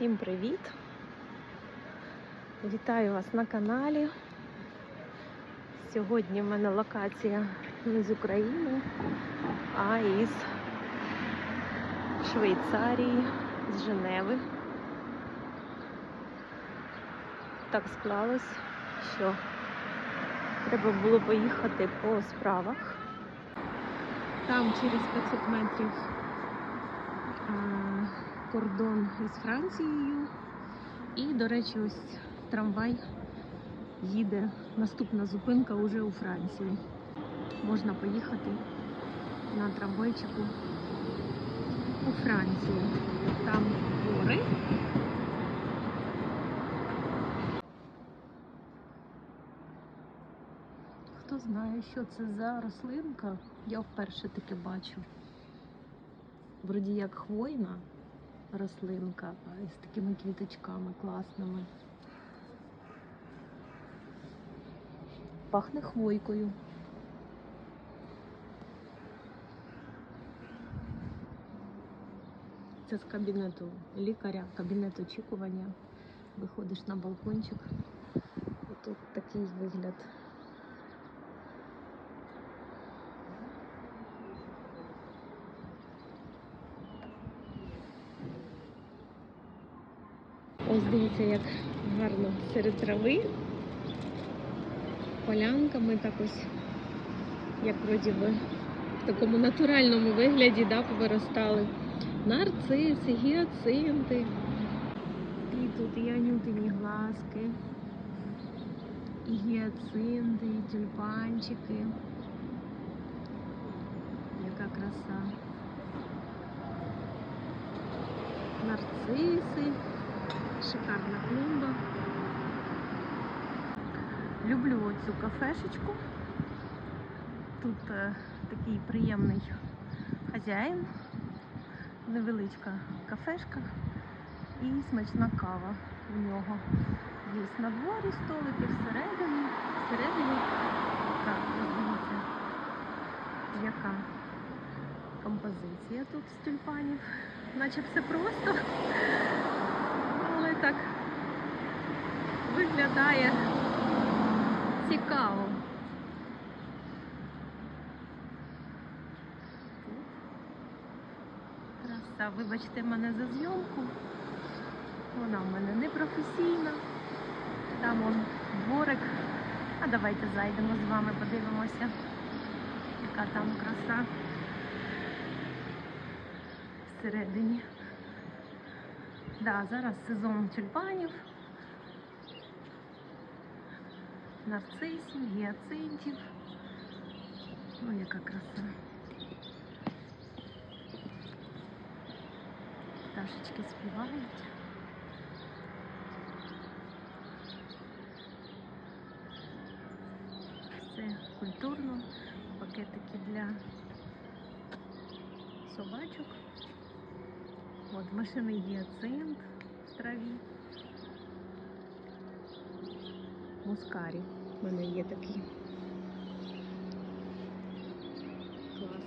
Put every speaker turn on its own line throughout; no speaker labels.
Всім привіт! Вітаю вас на каналі. Сьогодні в мене локація не з України, а із Швейцарії, з Женеви. Так склалось, що треба було поїхати по справах. Там через 500 метрів кордон із Францією. І, до речі, ось трамвай їде. Наступна зупинка вже у Франції. Можна поїхати на трамвайчику у Францію. Там гори. Хто знає, що це за рослинка, я вперше таке бачу. Вроді як хвойна рослинка а з такими квіточками класними. Пахне хвойкою. Це з кабінету лікаря, кабінет очікування. Виходиш на балкончик. І тут такий вигляд. Ось дивіться, як гарно серед трави. Полянками так ось, як вроді би, в такому натуральному вигляді да, повиростали. Нарциси, гіацинти. І тут і анютині глазки, і гіацинти, і тюльпанчики. Яка краса. Нарциси. Шикарна клумба. Люблю оцю кафешечку. Тут е, такий приємний хазяїн, невеличка кафешка і смачна кава у нього. Є на дворі столики всередині. Всередині так, ось дивіться, яка композиція тут з тюльпанів. Наче все просто так виглядає цікаво. Краса, вибачте мене за зйомку. Вона в мене не професійна. Там он дворик. А давайте зайдемо з вами, подивимося, яка там краса всередині. Да, зараз сезон тюльпанів, нарцисів, гіацинтів. Ну, яка краса. Пташечки співають. Все культурно, пакетики для собачок. От машини гіацинт в траві. Мускарі. У мене є. Клас.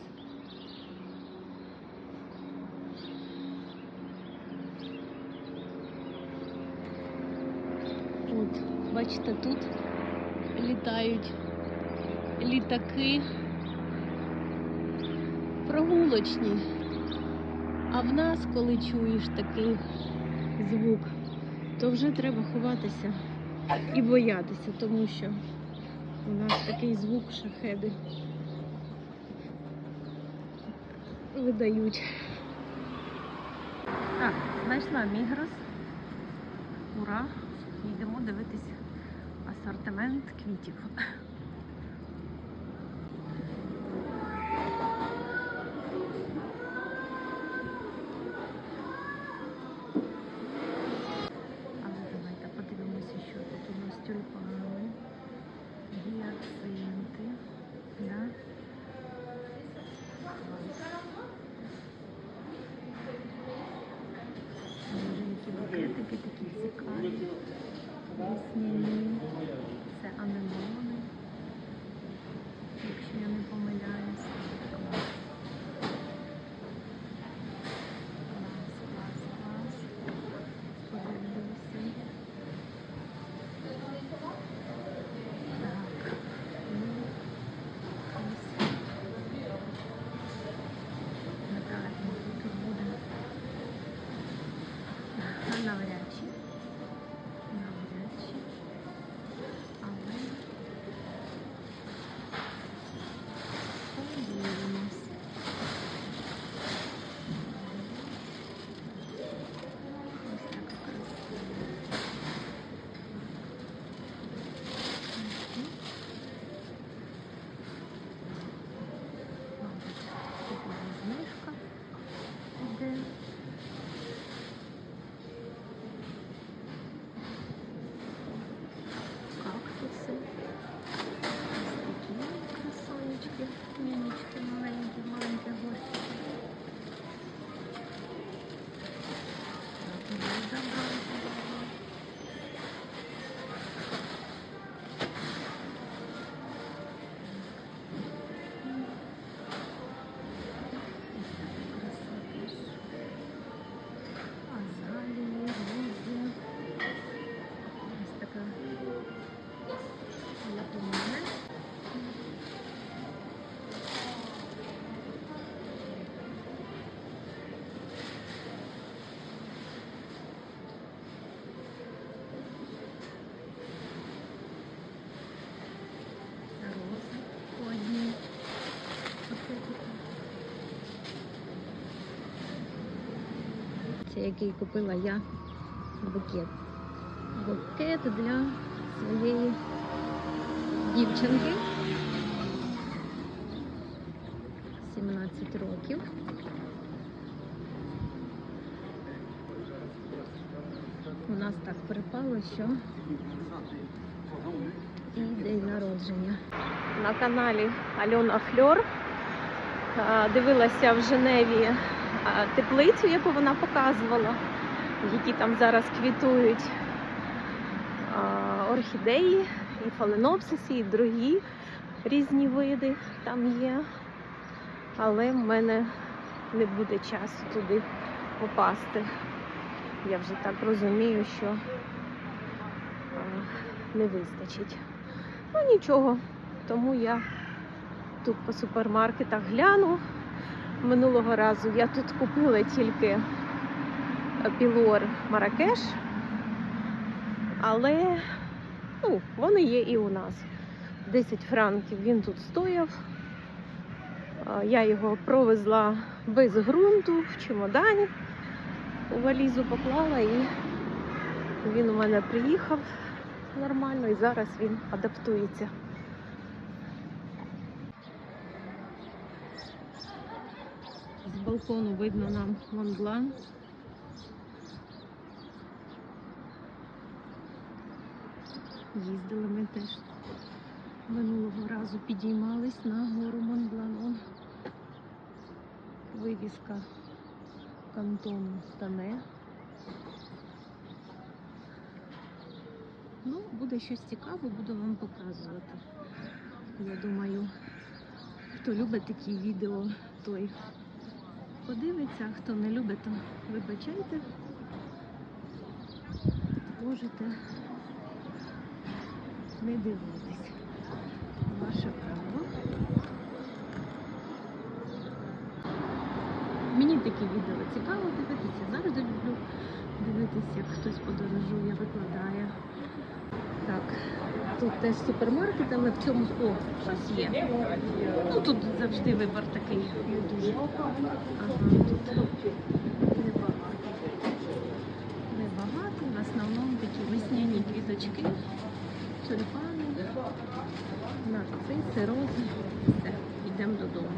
От, бачите, тут літають літаки прогулочні. А в нас, коли чуєш такий звук, то вже треба ховатися і боятися, тому що у нас такий звук шахеди видають. Так, знайшла мігрос. Ура! Йдемо дивитись асортимент квітів. Але давайте подивимося, що тут у нас тюльпани, гіацинти. Да? Дуже які букетики такі цікаві. Весняні. Це анемони. Якщо я не помиляюсь. Клас. Клас, клас, клас. навряд чи. Навряд чи. Але подивимось. Ось така красива. Мгм. Мабуть, тут знижка іде. Кактуси. Ось такі красонечки, міночки маленькі, маленькі гостики. Так, ми забрали, забрали. Ось така краса теж. Азалії, рози. Ось така як у мене. Рози по одній пакетику. Це який купила я букет. Букет для своєї дівчинки. 17 років. У нас так припало, що і день народження. На каналі Альона Фльор дивилася в Женеві теплицю, яку вона показувала, які там зараз квітують орхідеї, і фаленопсиси, і другі різні види там є. Але в мене не буде часу туди попасти. Я вже так розумію, що не вистачить. Ну нічого, тому я тут по супермаркетах гляну. Минулого разу я тут купила тільки е, пілор Маракеш, але ну, вони є і у нас. 10 франків він тут стояв. Я його провезла без ґрунту в чемодані, у валізу поклала і він у мене приїхав нормально і зараз він адаптується. Балкону видно нам Монблан. Їздили ми теж минулого разу підіймались на гору Монблан. Он вивіска кантону Тане. Ну, буде щось цікаве, буду вам показувати. Я думаю, хто любить такі відео, той подивиться, хто не любить, то вибачайте. Можете не дивитись. Ваше право. Мені такі відео цікаво дивитися. Завжди люблю дивитися, як хтось подорожує, викладає. Так, тут теж супермаркет, але в цьому о, щось є. Ну тут завжди вибір такий не дуже. Ага, тут небагато. Небагато, в основному такі весняні квіточки, тюльпани, нарциси, рози. Все, йдемо додому.